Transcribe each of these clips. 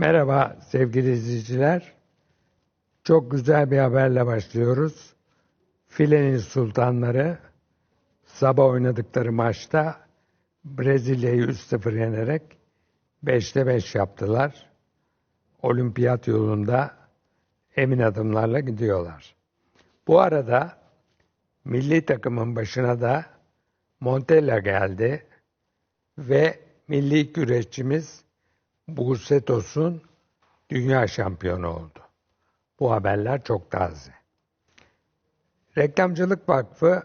Merhaba sevgili izleyiciler. Çok güzel bir haberle başlıyoruz. Filenin sultanları sabah oynadıkları maçta Brezilya'yı 3-0 yenerek 5'te 5 yaptılar. Olimpiyat yolunda emin adımlarla gidiyorlar. Bu arada milli takımın başına da Montella geldi ve milli güreşçimiz Buse dünya şampiyonu oldu. Bu haberler çok taze. Reklamcılık Vakfı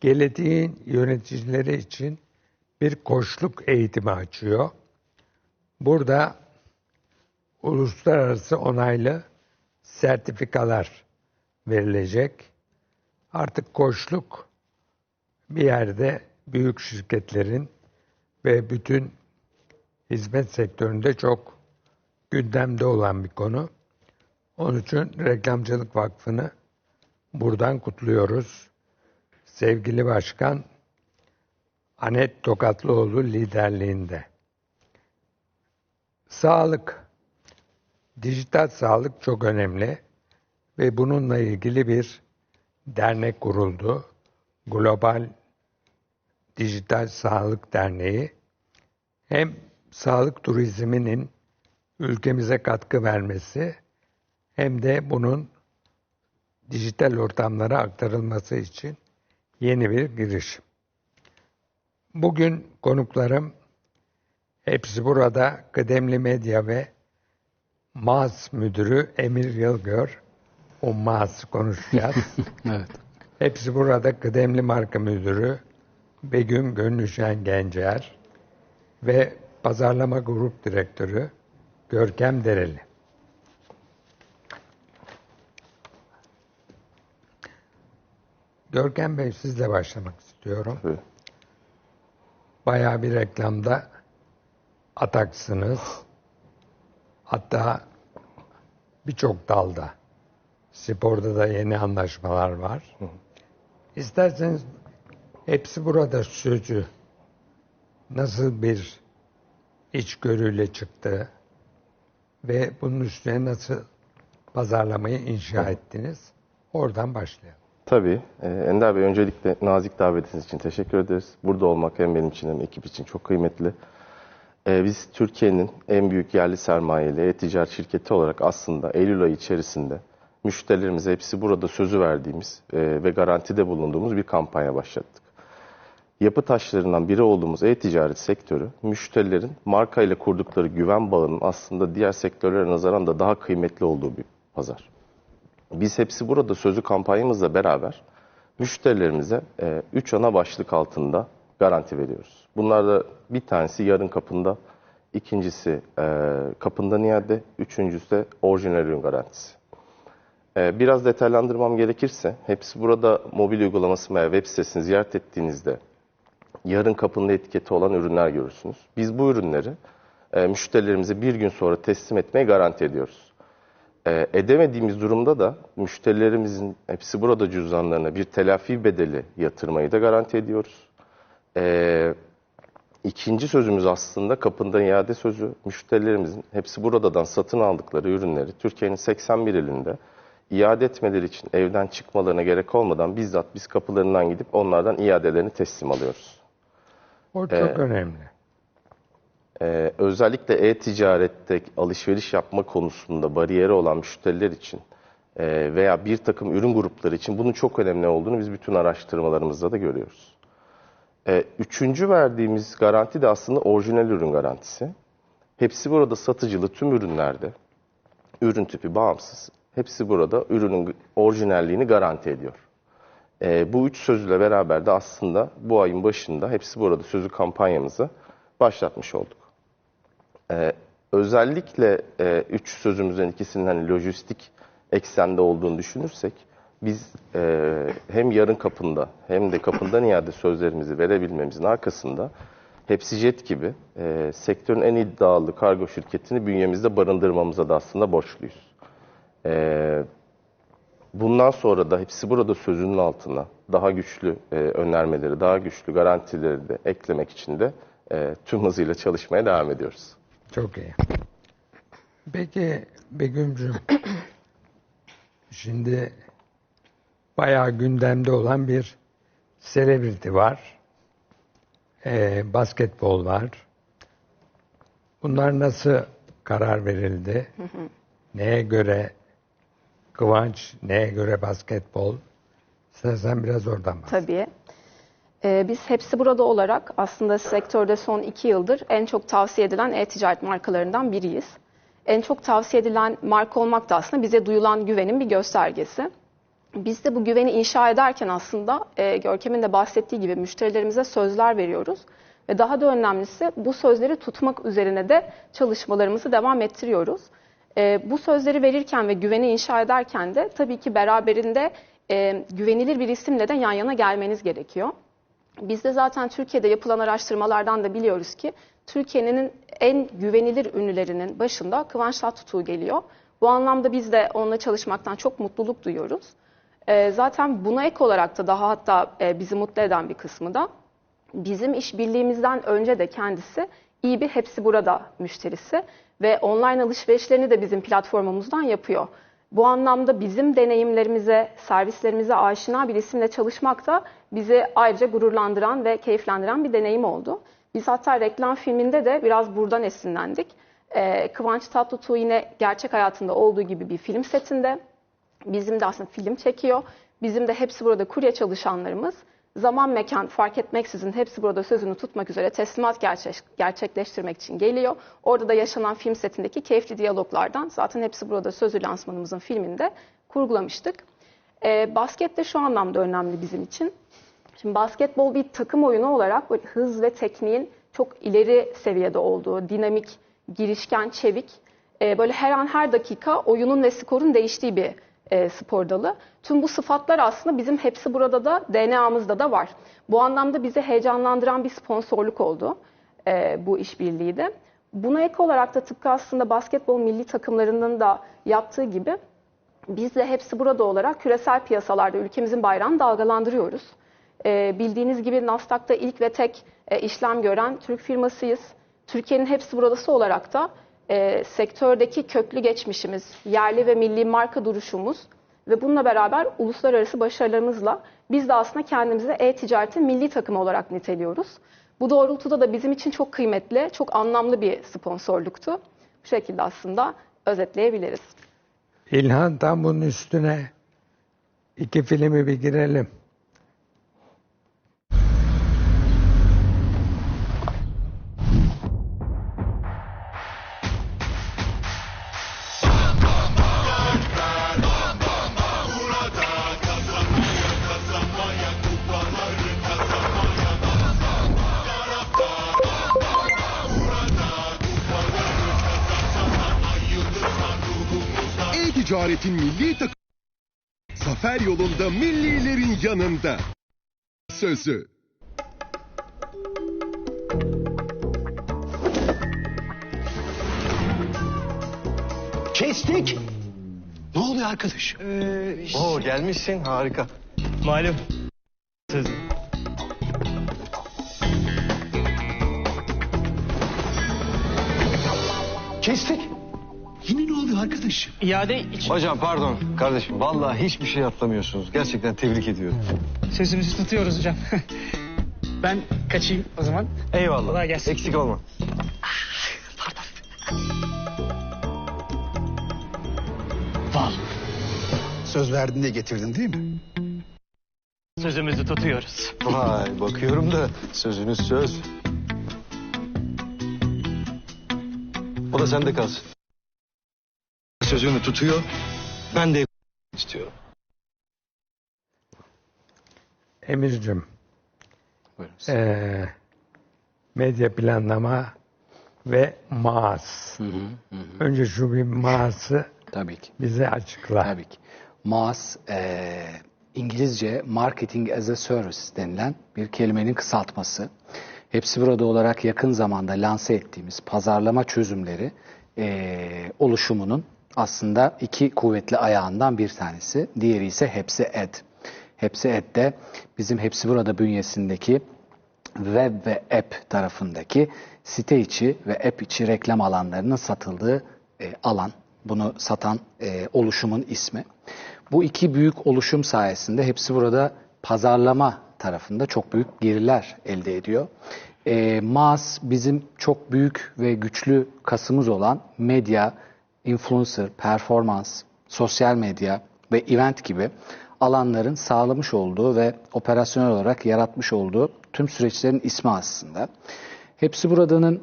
Gelecek'in yöneticileri için bir koçluk eğitimi açıyor. Burada uluslararası onaylı sertifikalar verilecek. Artık koçluk bir yerde büyük şirketlerin ve bütün hizmet sektöründe çok gündemde olan bir konu. Onun için Reklamcılık Vakfı'nı buradan kutluyoruz. Sevgili Başkan Anet Tokatlıoğlu liderliğinde. Sağlık, dijital sağlık çok önemli ve bununla ilgili bir dernek kuruldu. Global Dijital Sağlık Derneği hem sağlık turizminin ülkemize katkı vermesi hem de bunun dijital ortamlara aktarılması için yeni bir girişim. Bugün konuklarım hepsi burada kıdemli medya ve MAS müdürü Emir Yılgör. O MAS konuşacağız. Evet. hepsi burada kıdemli marka müdürü Begüm Gönlüşen Gencer ve pazarlama grup direktörü Görkem Dereli. Görkem Bey sizle başlamak istiyorum. Tabii. Bayağı bir reklamda ataksınız. Hatta birçok dalda. Sporda da yeni anlaşmalar var. İsterseniz hepsi burada sözü nasıl bir içgörüyle çıktı ve bunun üstüne nasıl pazarlamayı inşa ettiniz? Oradan başlayalım. Tabii. Ee, Ender Bey öncelikle nazik davetiniz için teşekkür ederiz. Burada olmak hem benim için hem ekip için çok kıymetli. Ee, biz Türkiye'nin en büyük yerli sermayeli e-ticaret şirketi olarak aslında Eylül ayı içerisinde müşterilerimize hepsi burada sözü verdiğimiz e, ve garantide bulunduğumuz bir kampanya başlattık. Yapı taşlarından biri olduğumuz e-ticaret sektörü, müşterilerin marka ile kurdukları güven bağının aslında diğer sektörlere nazaran da daha kıymetli olduğu bir pazar. Biz hepsi burada sözü kampanyamızla beraber müşterilerimize 3 ana başlık altında garanti veriyoruz. Bunlarda bir tanesi yarın kapında, ikincisi e, kapından iade, üçüncüsü de orijinal ürün garantisi. E, biraz detaylandırmam gerekirse, hepsi burada mobil uygulaması veya web sitesini ziyaret ettiğinizde yarın kapında etiketi olan ürünler görürsünüz. Biz bu ürünleri e, müşterilerimize bir gün sonra teslim etmeye garanti ediyoruz. E, edemediğimiz durumda da müşterilerimizin hepsi burada cüzdanlarına bir telafi bedeli yatırmayı da garanti ediyoruz. E, ikinci sözümüz aslında kapından iade sözü. Müşterilerimizin hepsi buradan satın aldıkları ürünleri Türkiye'nin 81 ilinde iade etmeleri için evden çıkmalarına gerek olmadan bizzat biz kapılarından gidip onlardan iadelerini teslim alıyoruz. O çok önemli. Ee, özellikle e-ticarette alışveriş yapma konusunda bariyeri olan müşteriler için e, veya bir takım ürün grupları için bunun çok önemli olduğunu biz bütün araştırmalarımızda da görüyoruz. E, üçüncü verdiğimiz garanti de aslında orijinal ürün garantisi. Hepsi burada satıcılı tüm ürünlerde, ürün tipi bağımsız, hepsi burada ürünün orijinalliğini garanti ediyor. E, bu üç sözle beraber de aslında bu ayın başında hepsi burada sözü kampanyamızı başlatmış olduk. Ee, özellikle e, üç sözümüzden ikisinin hani lojistik eksende olduğunu düşünürsek biz e, hem yarın kapında hem de kapından iade sözlerimizi verebilmemizin arkasında Hepsi Jet gibi e, sektörün en iddialı kargo şirketini bünyemizde barındırmamıza da aslında borçluyuz. E, bundan sonra da hepsi burada sözünün altına daha güçlü e, önermeleri, daha güçlü garantileri de eklemek için de e, tüm hızıyla çalışmaya devam ediyoruz. Çok iyi. Peki Begüm'cüm şimdi bayağı gündemde olan bir selebriti var. Ee, basketbol var. Bunlar nasıl karar verildi? Neye göre Kıvanç, neye göre basketbol? İstersen biraz oradan bahset. Tabii. Ee, biz hepsi burada olarak aslında sektörde son iki yıldır en çok tavsiye edilen e-ticaret markalarından biriyiz. En çok tavsiye edilen marka olmak da aslında bize duyulan güvenin bir göstergesi. Biz de bu güveni inşa ederken aslında e, Görkem'in de bahsettiği gibi müşterilerimize sözler veriyoruz. Ve daha da önemlisi bu sözleri tutmak üzerine de çalışmalarımızı devam ettiriyoruz. E, bu sözleri verirken ve güveni inşa ederken de tabii ki beraberinde e, güvenilir bir isimle de yan yana gelmeniz gerekiyor. Biz de zaten Türkiye'de yapılan araştırmalardan da biliyoruz ki Türkiye'nin en güvenilir ünlülerinin başında Kıvanç Tatlıtuğ geliyor. Bu anlamda biz de onunla çalışmaktan çok mutluluk duyuyoruz. Ee, zaten buna ek olarak da daha hatta e, bizi mutlu eden bir kısmı da bizim işbirliğimizden önce de kendisi iyi bir hepsi burada müşterisi ve online alışverişlerini de bizim platformumuzdan yapıyor. Bu anlamda bizim deneyimlerimize, servislerimize aşina bir isimle çalışmak da bizi ayrıca gururlandıran ve keyiflendiren bir deneyim oldu. Biz hatta reklam filminde de biraz buradan esinlendik. Ee, Kıvanç Tatlıtuğ yine gerçek hayatında olduğu gibi bir film setinde. Bizim de aslında film çekiyor. Bizim de hepsi burada kurye çalışanlarımız zaman mekan fark etmeksizin hepsi burada sözünü tutmak üzere teslimat gerçek, gerçekleştirmek için geliyor. Orada da yaşanan film setindeki keyifli diyaloglardan zaten hepsi burada sözü lansmanımızın filminde kurgulamıştık. Ee, basket de şu anlamda önemli bizim için. Şimdi basketbol bir takım oyunu olarak böyle hız ve tekniğin çok ileri seviyede olduğu, dinamik, girişken, çevik, e, böyle her an her dakika oyunun ve skorun değiştiği bir e, spor dalı. Tüm bu sıfatlar aslında bizim hepsi burada da DNA'mızda da var. Bu anlamda bizi heyecanlandıran bir sponsorluk oldu e, bu işbirliği de. Buna ek olarak da tıpkı aslında basketbol milli takımlarının da yaptığı gibi biz de hepsi burada olarak küresel piyasalarda ülkemizin bayrağını dalgalandırıyoruz. E, bildiğiniz gibi Nasdaq'ta ilk ve tek e, işlem gören Türk firmasıyız. Türkiye'nin hepsi buradası olarak da e, sektördeki köklü geçmişimiz, yerli ve milli marka duruşumuz ve bununla beraber uluslararası başarılarımızla biz de aslında kendimizi e-ticaretin milli takımı olarak niteliyoruz. Bu doğrultuda da bizim için çok kıymetli, çok anlamlı bir sponsorluktu. Bu şekilde aslında özetleyebiliriz. İlhan tam bunun üstüne iki filmi bir girelim. E-ticaretin milli takım Zafer yolunda millilerin yanında. Sözü. Kestik. Ne oluyor arkadaş? Oo gelmişsin harika. Malum. Söz. Kestik. Arkadaş? İade için Hocam pardon kardeşim vallahi hiçbir şey atlamıyorsunuz. Gerçekten tebrik ediyorum. sözümüzü tutuyoruz hocam. ben kaçayım o zaman. Eyvallah. Kolay gelsin. Eksik olma. Val. Söz verdiğinde getirdin değil mi? Sözümüzü tutuyoruz. Vay bakıyorum da sözünüz söz. O da sende kalsın. Sözünü tutuyor. Ben de istiyorum. Emir'cim eee, medya planlama ve MAS. Önce şu bir MAS'ı Tabii ki. bize açıkla. Tabii ki. MAS, eee, İngilizce Marketing as a Service denilen bir kelimenin kısaltması. Hepsi burada olarak yakın zamanda lanse ettiğimiz pazarlama çözümleri eee, oluşumunun aslında iki kuvvetli ayağından bir tanesi. Diğeri ise Hepsi Ed. Hepsi Ed de bizim Hepsi Burada bünyesindeki web ve app tarafındaki site içi ve app içi reklam alanlarının satıldığı e, alan, bunu satan e, oluşumun ismi. Bu iki büyük oluşum sayesinde hepsi burada pazarlama tarafında çok büyük geriler elde ediyor. E, Maas bizim çok büyük ve güçlü kasımız olan medya, influencer, performans, sosyal medya ve event gibi alanların sağlamış olduğu ve operasyonel olarak yaratmış olduğu tüm süreçlerin ismi aslında. Hepsi buradanın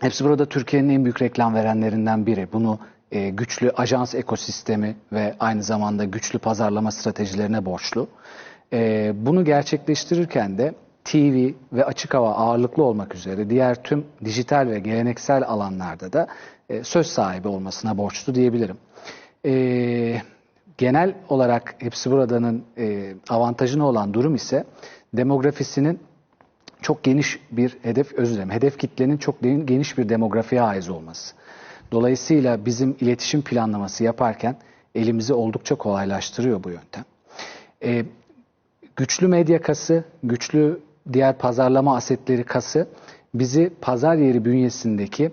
Hepsi burada Türkiye'nin en büyük reklam verenlerinden biri. Bunu e, güçlü ajans ekosistemi ve aynı zamanda güçlü pazarlama stratejilerine borçlu. E, bunu gerçekleştirirken de TV ve açık hava ağırlıklı olmak üzere diğer tüm dijital ve geleneksel alanlarda da e, söz sahibi olmasına borçlu diyebilirim. E, genel olarak hepsi buradanın e, olan durum ise demografisinin çok geniş bir hedef, özür dilerim, hedef kitlenin çok geniş bir demografiye haiz olması. Dolayısıyla bizim iletişim planlaması yaparken elimizi oldukça kolaylaştırıyor bu yöntem. Ee, güçlü medya kası, güçlü diğer pazarlama asetleri kası bizi pazar yeri bünyesindeki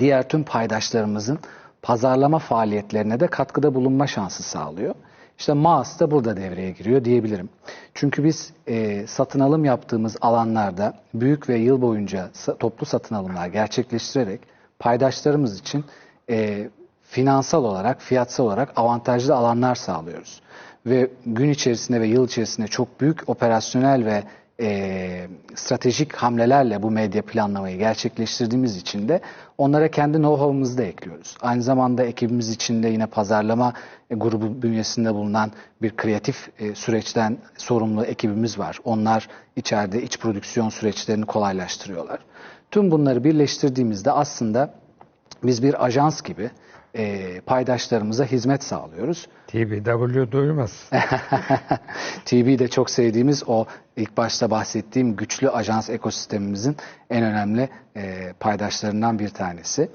diğer tüm paydaşlarımızın pazarlama faaliyetlerine de katkıda bulunma şansı sağlıyor. İşte Maas da burada devreye giriyor diyebilirim. Çünkü biz e, satın alım yaptığımız alanlarda büyük ve yıl boyunca toplu satın alımlar gerçekleştirerek paydaşlarımız için e, finansal olarak, fiyatsal olarak avantajlı alanlar sağlıyoruz. Ve gün içerisinde ve yıl içerisinde çok büyük operasyonel ve e, stratejik hamlelerle bu medya planlamayı gerçekleştirdiğimiz için de onlara kendi know-how'ımızı da ekliyoruz. Aynı zamanda ekibimiz içinde yine pazarlama e, grubu bünyesinde bulunan bir kreatif e, süreçten sorumlu ekibimiz var. Onlar içeride iç prodüksiyon süreçlerini kolaylaştırıyorlar. Tüm bunları birleştirdiğimizde aslında biz bir ajans gibi e, paydaşlarımıza hizmet sağlıyoruz. TBW duymaz. TB de çok sevdiğimiz o ilk başta bahsettiğim güçlü ajans ekosistemimizin en önemli e, paydaşlarından bir tanesi.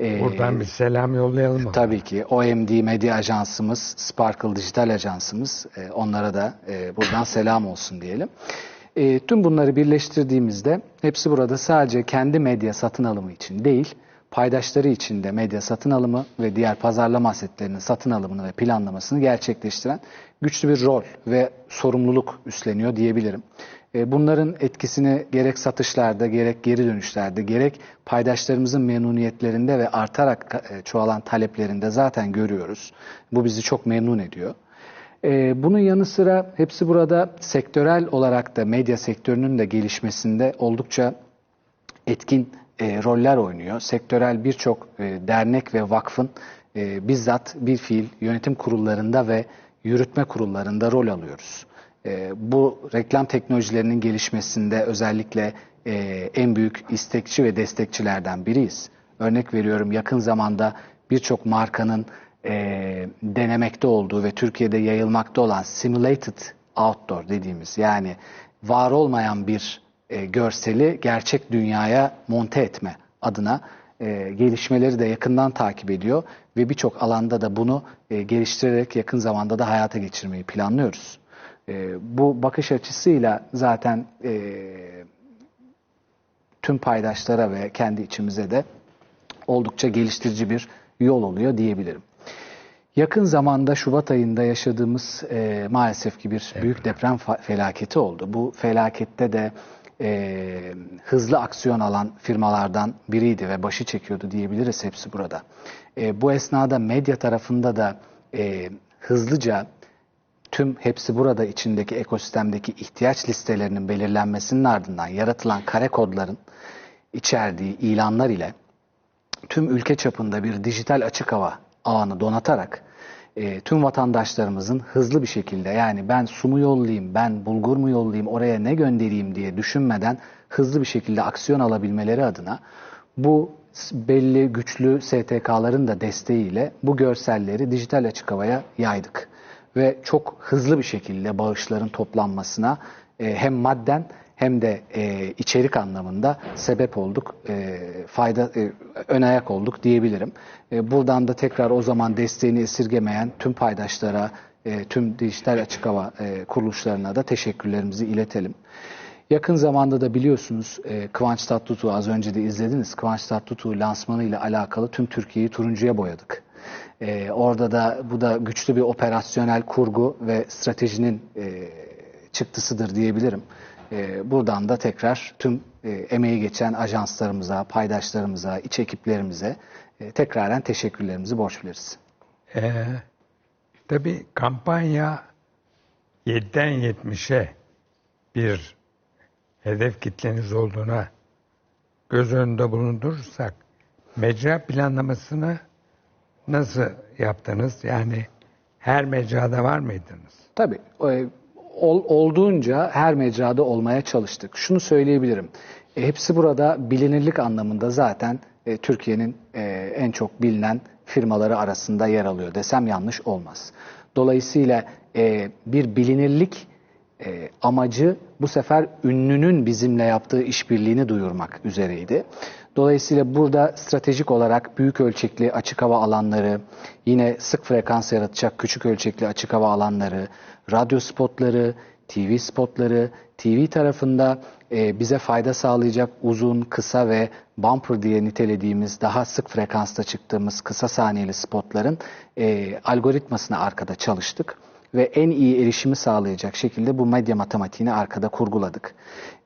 E, Buradan bir selam yollayalım mı? Tabii ki OMD Medya Ajansımız, Sparkle Dijital Ajansımız e, onlara da e, buradan selam olsun diyelim. E, tüm bunları birleştirdiğimizde hepsi burada sadece kendi medya satın alımı için değil, paydaşları için de medya satın alımı ve diğer pazarlama asetlerinin satın alımını ve planlamasını gerçekleştiren güçlü bir rol ve sorumluluk üstleniyor diyebilirim. E, Bunların etkisini gerek satışlarda, gerek geri dönüşlerde, gerek paydaşlarımızın memnuniyetlerinde ve artarak e, çoğalan taleplerinde zaten görüyoruz. Bu bizi çok memnun ediyor. E, Bunun yanı sıra hepsi burada sektörel olarak da medya sektörünün de gelişmesinde oldukça etkin e, roller oynuyor. Sektörel birçok e, dernek ve vakfın e, bizzat bir fiil yönetim kurullarında ve yürütme kurullarında rol alıyoruz. E, bu reklam teknolojilerinin gelişmesinde özellikle e, en büyük istekçi ve destekçilerden biriyiz. Örnek veriyorum yakın zamanda birçok markanın e, denemekte olduğu ve Türkiye'de yayılmakta olan simulated outdoor dediğimiz yani var olmayan bir e, görseli gerçek dünyaya monte etme adına e, gelişmeleri de yakından takip ediyor ve birçok alanda da bunu e, geliştirerek yakın zamanda da hayata geçirmeyi planlıyoruz. E, bu bakış açısıyla zaten e, tüm paydaşlara ve kendi içimize de oldukça geliştirici bir yol oluyor diyebilirim. Yakın zamanda Şubat ayında yaşadığımız e, maalesef ki bir büyük deprem felaketi oldu. Bu felakette de e, hızlı aksiyon alan firmalardan biriydi ve başı çekiyordu diyebiliriz hepsi burada. E, bu esnada medya tarafında da e, hızlıca tüm hepsi burada içindeki ekosistemdeki ihtiyaç listelerinin belirlenmesinin ardından yaratılan kare kodların içerdiği ilanlar ile tüm ülke çapında bir dijital açık hava ağını donatarak e, tüm vatandaşlarımızın hızlı bir şekilde yani ben su mu yollayayım, ben bulgur mu yollayayım, oraya ne göndereyim diye düşünmeden hızlı bir şekilde aksiyon alabilmeleri adına bu belli güçlü STK'ların da desteğiyle bu görselleri dijital açık havaya yaydık. Ve çok hızlı bir şekilde bağışların toplanmasına e, hem madden hem de e, içerik anlamında sebep olduk, e, fayda e, ön ayak olduk diyebilirim. E, buradan da tekrar o zaman desteğini esirgemeyen tüm paydaşlara, e, tüm dijital açık hava e, kuruluşlarına da teşekkürlerimizi iletelim. Yakın zamanda da biliyorsunuz e, Kıvanç Tatlıtuğ az önce de izlediniz. Kıvanç Tatlıtuğ lansmanı ile alakalı tüm Türkiye'yi turuncuya boyadık. E, orada da bu da güçlü bir operasyonel kurgu ve stratejinin e, çıktısıdır diyebilirim. E, buradan da tekrar tüm e, emeği geçen ajanslarımıza, paydaşlarımıza, iç ekiplerimize e, tekraren teşekkürlerimizi borç biliriz. Ee, tabii kampanya 7'den 70'e bir hedef kitleniz olduğuna göz önünde bulundurursak mecra planlamasını nasıl yaptınız? Yani her mecrada var mıydınız? Tabii. e, ol- olduğunca her mecrada olmaya çalıştık. Şunu söyleyebilirim. E, hepsi burada bilinirlik anlamında zaten e, Türkiye'nin e, en çok bilinen firmaları arasında yer alıyor desem yanlış olmaz. Dolayısıyla e, bir bilinirlik e, amacı bu sefer ünlünün bizimle yaptığı işbirliğini duyurmak üzereydi. Dolayısıyla burada stratejik olarak büyük ölçekli açık hava alanları, yine sık frekans yaratacak küçük ölçekli açık hava alanları, radyo spotları, TV spotları, TV tarafında e, bize fayda sağlayacak uzun, kısa ve bumper diye nitelediğimiz daha sık frekansta çıktığımız kısa saniyeli spotların e, algoritmasını arkada çalıştık ve en iyi erişimi sağlayacak şekilde bu medya matematiğini arkada kurguladık.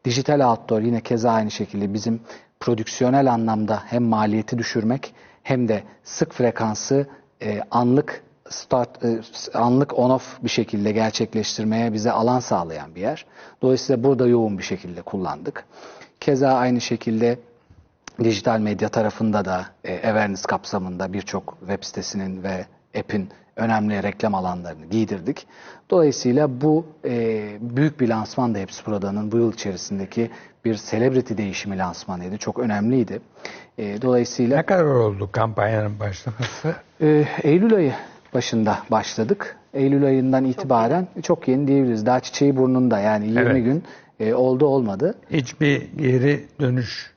Dijital outdoor yine keza aynı şekilde bizim prodüksiyonel anlamda hem maliyeti düşürmek hem de sık frekansı e, anlık start e, anlık on off bir şekilde gerçekleştirmeye bize alan sağlayan bir yer. Dolayısıyla burada yoğun bir şekilde kullandık. Keza aynı şekilde dijital medya tarafında da e, awareness kapsamında birçok web sitesinin ve app'in önemli reklam alanlarını giydirdik. Dolayısıyla bu e, büyük bir lansman da Hepsi Burada'nın bu yıl içerisindeki bir celebrity değişimi lansmanıydı. Çok önemliydi. E, dolayısıyla Ne kadar oldu kampanyanın başlaması? ee, Eylül ayı başında başladık. Eylül ayından itibaren çok yeni diyebiliriz. Daha çiçeği burnunda yani 20 Evet. gün e, oldu olmadı. Hiçbir geri dönüş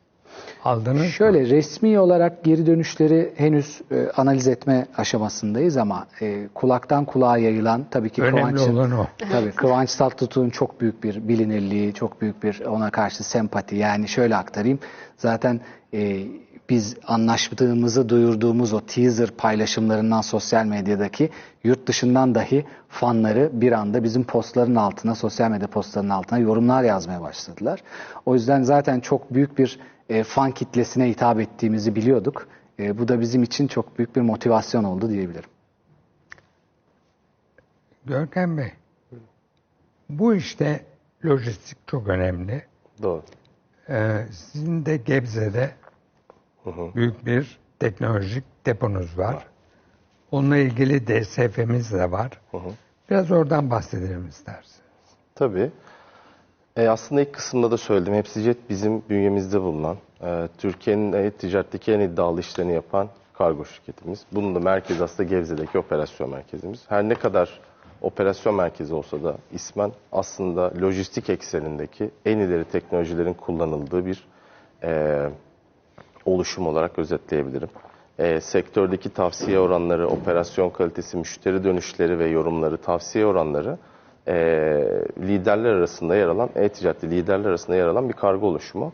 aldınız mı? Şöyle resmi olarak geri dönüşleri henüz e, analiz etme aşamasındayız ama e, kulaktan kulağa yayılan tabii ki Önemli Kıvanç'ın olan o. Tabii Kıvanç Tatlıtuğ'un çok büyük bir bilinirliği, çok büyük bir ona karşı sempati. Yani şöyle aktarayım. Zaten e, biz anlaştığımızı duyurduğumuz o teaser paylaşımlarından sosyal medyadaki yurt dışından dahi fanları bir anda bizim postların altına, sosyal medya postlarının altına yorumlar yazmaya başladılar. O yüzden zaten çok büyük bir e, fan kitlesine hitap ettiğimizi biliyorduk. E, bu da bizim için çok büyük bir motivasyon oldu diyebilirim. Görkem Bey, bu işte lojistik çok önemli. Doğru. Ee, sizin de Gebze'de büyük bir teknolojik deponuz var. Onunla ilgili DSF'miz de var. Biraz oradan bahsedelim isterseniz. Tabii. E, aslında ilk kısımda da söyledim. Hepsijet bizim bünyemizde bulunan, e, Türkiye'nin e, ticaretteki en iddialı işlerini yapan kargo şirketimiz. Bunun da merkezi aslında Gebze'deki operasyon merkezimiz. Her ne kadar operasyon merkezi olsa da ismen aslında lojistik eksenindeki en ileri teknolojilerin kullanıldığı bir e, oluşum olarak özetleyebilirim. E, sektördeki tavsiye oranları, operasyon kalitesi, müşteri dönüşleri ve yorumları, tavsiye oranları e, liderler arasında yer alan, e-ticaretli liderler arasında yer alan bir kargo oluşumu.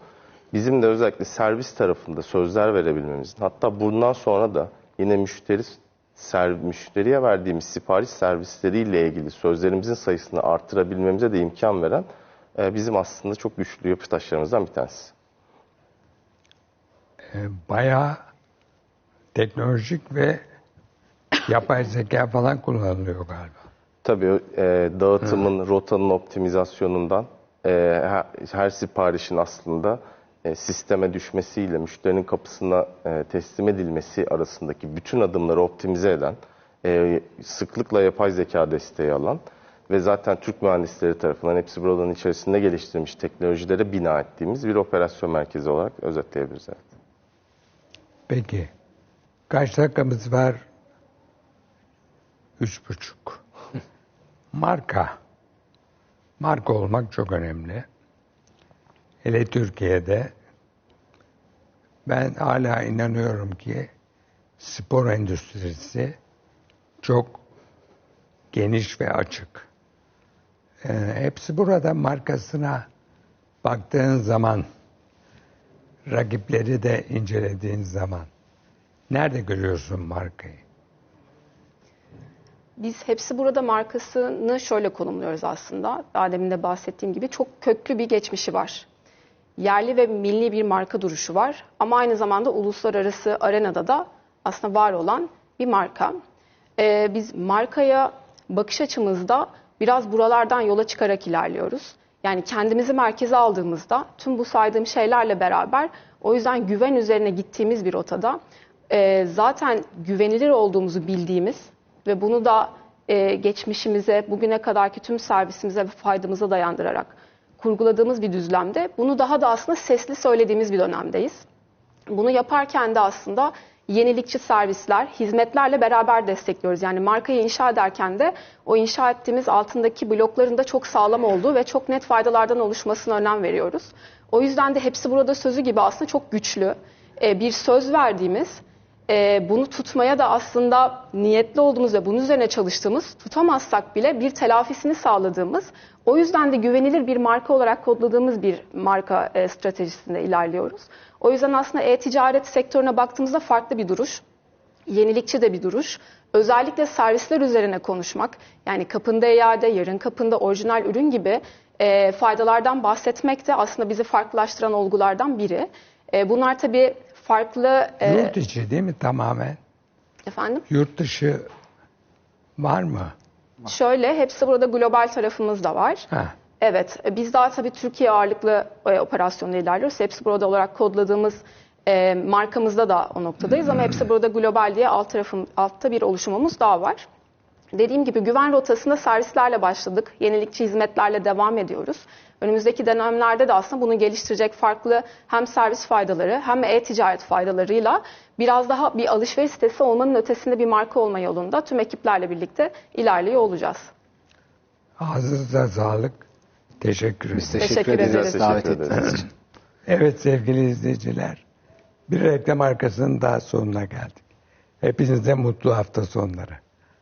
Bizim de özellikle servis tarafında sözler verebilmemizin, hatta bundan sonra da yine müşteri ser, müşteriye verdiğimiz sipariş servisleriyle ilgili sözlerimizin sayısını artırabilmemize de imkan veren e, bizim aslında çok güçlü yapı taşlarımızdan bir tanesi. Ee, bayağı teknolojik ve yapay zeka falan kullanılıyor galiba. Tabii e, dağıtımın, rotanın optimizasyonundan e, her, her siparişin aslında e, sisteme düşmesiyle müşterinin kapısına e, teslim edilmesi arasındaki bütün adımları optimize eden, e, sıklıkla yapay zeka desteği alan ve zaten Türk mühendisleri tarafından hepsi buraların içerisinde geliştirilmiş teknolojilere bina ettiğimiz bir operasyon merkezi olarak özetleyebiliriz. Evet. Peki. Kaç dakikamız var? Üç buçuk. Marka. Marka olmak çok önemli. Hele Türkiye'de ben hala inanıyorum ki spor endüstrisi çok geniş ve açık. Ee, hepsi burada markasına baktığın zaman, rakipleri de incelediğin zaman nerede görüyorsun markayı? Biz hepsi burada markasını şöyle konumluyoruz aslında. Daha demin de bahsettiğim gibi çok köklü bir geçmişi var. Yerli ve milli bir marka duruşu var. Ama aynı zamanda uluslararası arenada da aslında var olan bir marka. Ee, biz markaya bakış açımızda biraz buralardan yola çıkarak ilerliyoruz. Yani kendimizi merkeze aldığımızda tüm bu saydığım şeylerle beraber o yüzden güven üzerine gittiğimiz bir rotada e, zaten güvenilir olduğumuzu bildiğimiz ve bunu da e, geçmişimize, bugüne kadarki tüm servisimize ve faydamıza dayandırarak kurguladığımız bir düzlemde bunu daha da aslında sesli söylediğimiz bir dönemdeyiz. Bunu yaparken de aslında yenilikçi servisler, hizmetlerle beraber destekliyoruz. Yani markayı inşa ederken de o inşa ettiğimiz altındaki blokların da çok sağlam olduğu ve çok net faydalardan oluşmasına önem veriyoruz. O yüzden de hepsi burada sözü gibi aslında çok güçlü e, bir söz verdiğimiz, e, bunu tutmaya da aslında niyetli olduğumuz ve bunun üzerine çalıştığımız, tutamazsak bile bir telafisini sağladığımız, o yüzden de güvenilir bir marka olarak kodladığımız bir marka e, stratejisinde ilerliyoruz. O yüzden aslında e-ticaret sektörüne baktığımızda farklı bir duruş, yenilikçi de bir duruş. Özellikle servisler üzerine konuşmak, yani kapında iade, yarın kapında orijinal ürün gibi e, faydalardan bahsetmek de aslında bizi farklılaştıran olgulardan biri. E, bunlar tabii farklı... e, Yurt içi değil mi tamamen? efendim? Yurt dışı var mı? Şöyle, hepsi burada global tarafımız da var. Ha. Evet, e, biz daha tabii Türkiye ağırlıklı e, operasyonda ilerliyoruz. Hepsi burada olarak kodladığımız e, markamızda da o noktadayız ama hepsi burada global diye alt tarafın, altta bir oluşumumuz daha var. Dediğim gibi güven rotasında servislerle başladık. Yenilikçi hizmetlerle devam ediyoruz. Önümüzdeki dönemlerde de aslında bunu geliştirecek farklı hem servis faydaları hem e-ticaret faydalarıyla biraz daha bir alışveriş sitesi olmanın ötesinde bir marka olma yolunda tüm ekiplerle birlikte ilerliyor olacağız. Ağzınıza sağlık. Teşekkür Biz ederim. teşekkür, Teşekkür ederiz ederiz. davet ederiz. ettiğiniz için. Evet sevgili izleyiciler. Bir reklam arkasının daha sonuna geldik. Hepinize mutlu hafta sonları.